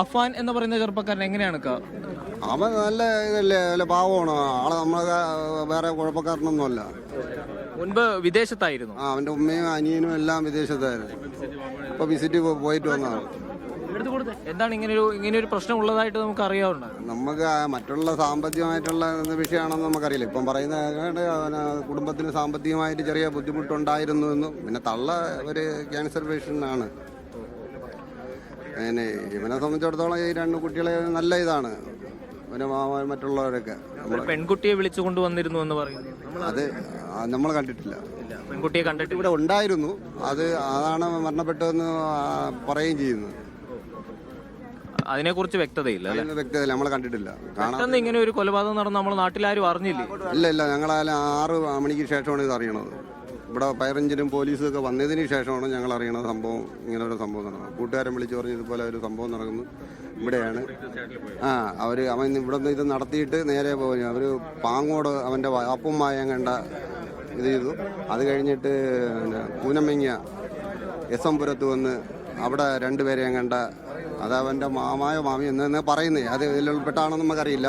അഫാൻ എന്ന് പറയുന്ന ചെറുപ്പക്കാരൻ എങ്ങനെയാണ് അവൻ നല്ല ഇതല്ലേ നല്ല പാവമാണ്. ആളെ നമ്മളെ വേറെ കുഴപ്പക്കാരനൊന്നുമല്ല. മുൻപ് വിദേശത്തായിരുന്നു. ആ അവന്റെ ഉമ്മയും അനിയനും എല്ലാം വിദേശത്തായിരുന്നു. ഇപ്പൊ വിസിറ്റ് പോയിട്ട് വന്നതാണ്. എന്താണ് ഇങ്ങനെ ഒരു ഇങ്ങനെ ഒരു പ്രശ്നം ഉള്ളതായിട്ട് നമുക്ക് അറിയാവുന്ന നമുക്ക് ആ മറ്റുള്ള സാമ്പത്തികമായിട്ടുള്ള എന്ത് വിഷയമാണെന്ന് നമുക്കറിയില്ല. ഇപ്പം പറയുന്ന അവന് കുടുംബത്തിന് സാമ്പത്തികമായിട്ട് ചെറിയ ബുദ്ധിമുട്ടുണ്ടായിരുന്നു എന്നും. പിന്നെ തള്ള ഒരു ക്യാൻസർ പേഷ്യന്റാണ് പിന്നെ ഇവനെ സംബന്ധിച്ചിടത്തോളം ഈ രണ്ട് കുട്ടികളെ നല്ല ഇതാണ്. പിന്നെ മാമ- മറ്റുള്ളവരൊക്കെ. പെൺകുട്ടിയെ വിളിച്ചു കൊണ്ടുവന്നിരുന്നു എന്ന് പറയുന്നു നമ്മൾ അത് നമ്മൾ കണ്ടിട്ടില്ല. പെൺകുട്ടിയെ കണ്ടിട്ട് ഇവിടെ ഉണ്ടായിരുന്നു. അത് അതാണ് മരണപ്പെട്ടതെന്ന് പറയുകയും ചെയ്യുന്നത് അതിനെക്കുറിച്ച് വ്യക്തതയില്ല അല്ലെ? അതിന് വ്യക്തതയില്ല. നമ്മൾ കണ്ടിട്ടില്ല. കാണാൻ പെട്ടെന്ന് ഇങ്ങനെ ഒരു കൊലപാതകം നടന്ന് നമ്മൾ നാട്ടിലാരും അറിഞ്ഞില്ല? ഇല്ല ഇല്ല. ഞങ്ങളായാലും ആറ് മണിക്ക് ശേഷമാണ് ഇത് അറിയണത്. ഇവിടെ ഫയർ എഞ്ചിനും പോലീസും ഒക്കെ വന്നതിന് ശേഷമാണ് ഞങ്ങൾ അറിയണത് സംഭവം ഇങ്ങനെ ഒരു സംഭവം നടക്കുന്നത് കൂട്ടുകാരൻ വിളിച്ചു പറഞ്ഞ ഇതുപോലെ ഒരു സംഭവം നടക്കുന്നു. ഇവിടെയാണ്. ആ അവർ അവൻ ഇവിടെ നിന്ന് ഇത് നടത്തിയിട്ട് നേരെ പോയി. അവർ പാങ്ങോട് അവന്റെ വാപ്പുമായ കണ്ട ഇത് ചെയ്തു. അത് കഴിഞ്ഞിട്ട് പൂനമ്മങ്ങ എസ് എം പുരത്ത് വന്ന് അവിടെ രണ്ടുപേരെ കണ്ട. അത് അവന്റെ മാമായോ മാമി എന്ന് പറയുന്നേ. അത് ഇതിൽ ഉൾപ്പെട്ടാണെന്ന് നമുക്കറിയില്ല.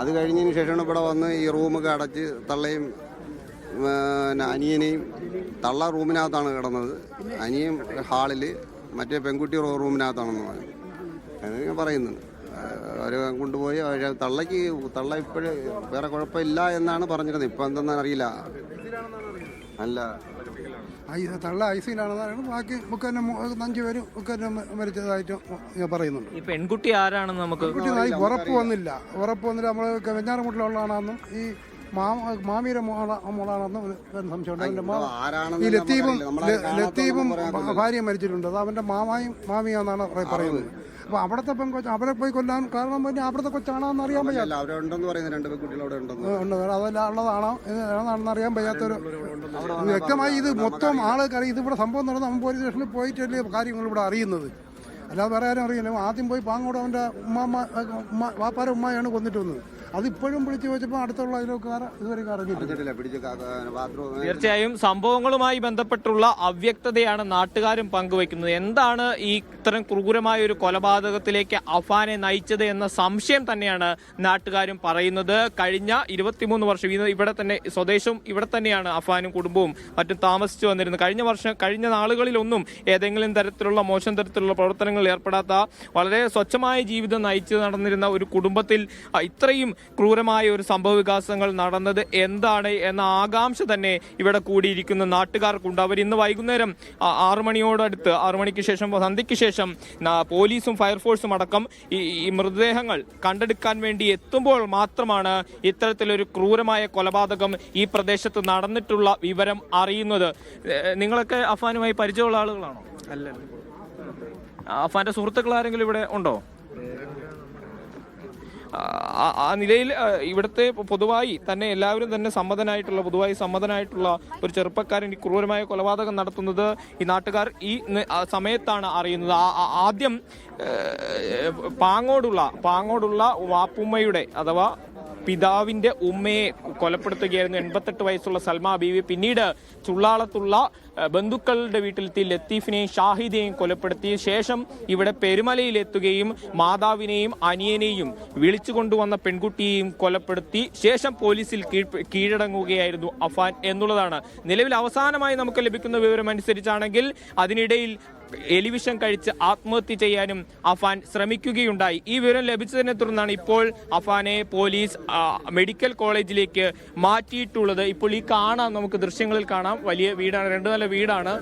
അത് കഴിഞ്ഞതിന് ശേഷമാണ് ഇവിടെ വന്ന് ഈ റൂമൊക്കെ അടച്ച് തള്ളയും അനിയനെയും തള്ള റൂമിനകത്താണ് കിടന്നത്. അനിയൻ ഹാളിൽ മറ്റേ പെൺകുട്ടി റൂ- റൂമിനകത്താണെന്ന് പറഞ്ഞു. അങ്ങനെ ഞാൻ പറയുന്നത് അവർ കൊണ്ടുപോയി അവരെ തള്ളയ്ക്ക് തള്ള ഇപ്പോഴും വേറെ കുഴപ്പമില്ല എന്നാണ് പറഞ്ഞിരുന്നത്. ഇപ്പം എന്തെന്നാണ് അറിയില്ല. അല്ല. തള്ള ഐ സിയിലാണെന്നാണ് ബാക്കി ഒക്കെ തന്നെ അഞ്ച് പേരും ഒക്കെ മരിച്ചതായിട്ട് ഞാൻ പറയുന്നുണ്ട്. ഈ പെൺകുട്ടി ആരാണെന്ന് നമുക്ക് ഉറപ്പ് വന്നില്ല. ഉറപ്പ് വന്നില്ല നമ്മൾ വെഞ്ഞാറമുട്ടിലുള്ളതാണെന്നും ഈ മാമിയുടെ മോള മോളാണെന്ന് ഒരു സംശയമുണ്ട്. അവന്റെ മാ ആരാണെന്ന് ഈ ലത്തീഫും ലത്തീഫും ഭാര്യ മരിച്ചിട്ടുണ്ട്. അത് അവന്റെ മാമായും മാമിയാന്നാണ് പറ- പറയുന്നത്. അപ്പൊ അവിടത്തെ പെൺകൊച്ച് അവരെ പോയി കൊല്ലാൻ കാരണം പിന്നെ അവിടത്തെ കൊച്ചാണോ അറിയാൻ വയ്യാത്ത അല്ല അവരുണ്ടെന്ന് പറയുന്നത് രണ്ട് പെൺകുട്ടികൾ ഉണ്ടെന്ന്. ഉണ്ട്. അതല്ല ഉള്ളതാണോ? ഏതാണെന്ന് അറിയാൻ വയ്യാത്തൊരു വ്യക്തമായി ഇത് മൊത്തം ആൾക്കാർ ഇതിവിടെ സംഭവം നടന്ന് അവൻ പോലീസ് സ്റ്റേഷനിൽ പോയിട്ടല്ലേ കാര്യങ്ങൾ ഇവിടെ അറിയുന്നത്. അല്ലാതെ വേറെ ആരും അറിയില്ല. ആദ്യം പോയി പാങ്ങോട് അവന്റെ ഉമ്മാമ്മ ഉമ്മ വാപ്പാര ഉമ്മയാണ് കൊന്നിട്ട് വന്നത്. അതിപ്പോഴും പിടിച്ചു വെച്ചപ്പോൾ അടുത്തുള്ള അതിലൊക്കെ ഇതുവരെ അറിഞ്ഞിട്ടില്ല അറിഞ്ഞിട്ടില്ല തീർച്ചയായും സംഭവങ്ങളുമായി ബന്ധപ്പെട്ടുള്ള അവ്യക്തതയാണ് നാട്ടുകാരും പങ്കുവയ്ക്കുന്നത്. എന്താണ് ഈ ഇത്തരം ക്രൂരമായ ഒരു കൊലപാതകത്തിലേക്ക് അഫാനെ നയിച്ചത് എന്ന സംശയം തന്നെയാണ് നാട്ടുകാരും പറയുന്നത്. കഴിഞ്ഞ ഇരുപത്തിമൂന്ന് വർഷം ഇവിടെ തന്നെ സ്വദേശവും ഇവിടെ തന്നെയാണ് അഫാനും കുടുംബവും മറ്റും താമസിച്ചു വന്നിരുന്നത്. കഴിഞ്ഞ വർഷം കഴിഞ്ഞ നാളുകളിലൊന്നും ഏതെങ്കിലും തരത്തിലുള്ള മോശം തരത്തിലുള്ള പ്രവർത്തനങ്ങളിൽ ഏർപ്പെടാത്ത വളരെ സ്വച്ഛമായ ജീവിതം നയിച്ചു നടന്നിരുന്ന ഒരു കുടുംബത്തിൽ ഇത്രയും ക്രൂരമായ ഒരു സംഭവ വികാസങ്ങൾ നടന്നത് എന്താണ് എന്ന ആകാംക്ഷ തന്നെ ഇവിടെ കൂടിയിരിക്കുന്ന. നാട്ടുകാർക്കുണ്ട്. അവർ ഇന്ന് വൈകുന്നേരം ആറുമണിയോടടുത്ത് ആറ് മണിയോടടുത്ത് ആറു മണിക്ക് ശേഷം സന്ധ്യയ്ക്ക് ശേഷം പോലീസും ഫയർഫോഴ്സും അടക്കം ഈ മൃതദേഹങ്ങൾ കണ്ടെടുക്കാൻ വേണ്ടി എത്തുമ്പോൾ മാത്രമാണ് ഇത്തരത്തിലൊരു ക്രൂരമായ കൊലപാതകം ഈ പ്രദേശത്ത് നടന്നിട്ടുള്ള വിവരം അറിയുന്നത്. നിങ്ങളൊക്കെ അഫാനുമായി പരിചയമുള്ള ആളുകളാണോ? അല്ല അഫാന്റെ സുഹൃത്തുക്കൾ ആരെങ്കിലും ഇവിടെ ഉണ്ടോ? ആ നിലയിൽ ഇവിടുത്തെ പൊതുവായി തന്നെ എല്ലാവരും തന്നെ സമ്മതനായിട്ടുള്ള പൊതുവായി സമ്മതനായിട്ടുള്ള ഒരു ചെറുപ്പക്കാരൻ ഈ ക്രൂരമായ കൊലപാതകം നടത്തുന്നത് ഈ നാട്ടുകാർ ഈ സമയത്താണ് അറിയുന്നത്. ആദ്യം പാങ്ങോടുള്ള പാങ്ങോടുള്ള വാപ്പുമ്മയുടെ അഥവാ പിതാവിന്റെ ഉമ്മയെ കൊലപ്പെടുത്തുകയായിരുന്നു. എൺപത്തെട്ട് വയസ്സുള്ള സൽമാ ബീവി പിന്നീട് ചുള്ളാളത്തുള്ള ബന്ധുക്കളുടെ വീട്ടിലെത്തി ലത്തീഫിനെയും ഷാഹിദിനെയും കൊലപ്പെടുത്തിയ ശേഷം ഇവിടെ പെരുമലയിലെത്തുകയും മാതാവിനെയും അനിയനെയും വിളിച്ചു കൊണ്ടുവന്ന പെൺകുട്ടിയെയും കൊലപ്പെടുത്തി. ശേഷം പോലീസിൽ കീഴടങ്ങുകയായിരുന്നു അഫാൻ എന്നുള്ളതാണ്. നിലവിൽ അവസാനമായി നമുക്ക് ലഭിക്കുന്ന വിവരം അനുസരിച്ചാണെങ്കിൽ അതിനിടയിൽ എലിവിഷം കഴിച്ച് ആത്മഹത്യ ചെയ്യാനും അഫാൻ ശ്രമിക്കുകയുണ്ടായി. ഈ വിവരം ലഭിച്ചതിനെ തുടർന്നാണ് ഇപ്പോൾ അഫാനെ പോലീസ് മെഡിക്കൽ കോളേജിലേക്ക് മാറ്റിയിട്ടുള്ളത്. ഇപ്പോൾ ഈ കാണാം നമുക്ക് ദൃശ്യങ്ങളിൽ കാണാം. വലിയ വീടാണ് രണ്ടു നില വീടാണ്.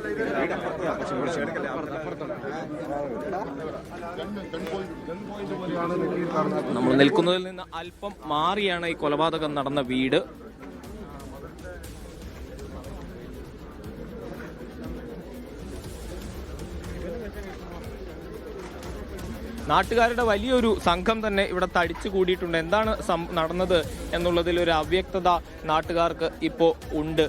നമ്മൾ നിൽക്കുന്നതിൽ നിന്ന് അല്പം മാറിയാണ് ഈ കൊലപാതകം നടന്ന വീട്. നാട്ടുകാരുടെ വലിയൊരു സംഘം തന്നെ ഇവിടെ തടിച്ചു കൂടിയിട്ടുണ്ട്. എന്താണ് നടന്നത് എന്നുള്ളതിൽ ഒരു അവ്യക്തത നാട്ടുകാർക്ക് ഇപ്പോൾ ഉണ്ട്.